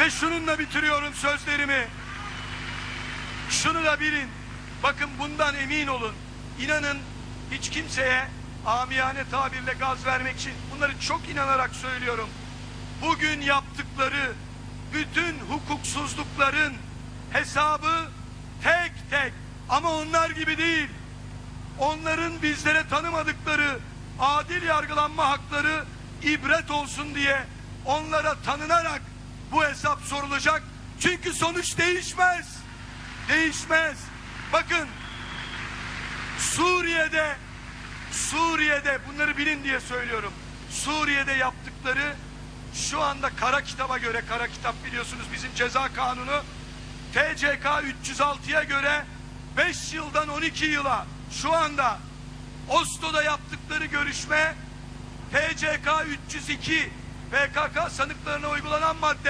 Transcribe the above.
Ve şununla bitiriyorum sözlerimi. Şunu da bilin. Bakın bundan emin olun. İnanın hiç kimseye amiyane tabirle gaz vermek için bunları çok inanarak söylüyorum. Bugün yaptıkları bütün hukuksuzlukların hesabı tek tek ama onlar gibi değil. Onların bizlere tanımadıkları adil yargılanma hakları ibret olsun diye onlara tanınarak hesap sorulacak. Çünkü sonuç değişmez. Değişmez. Bakın Suriye'de Suriye'de bunları bilin diye söylüyorum. Suriye'de yaptıkları şu anda kara kitaba göre kara kitap biliyorsunuz bizim ceza kanunu TCK 306'ya göre 5 yıldan 12 yıla şu anda Oslo'da yaptıkları görüşme TCK 302 PKK sanıklarına uygulanan madde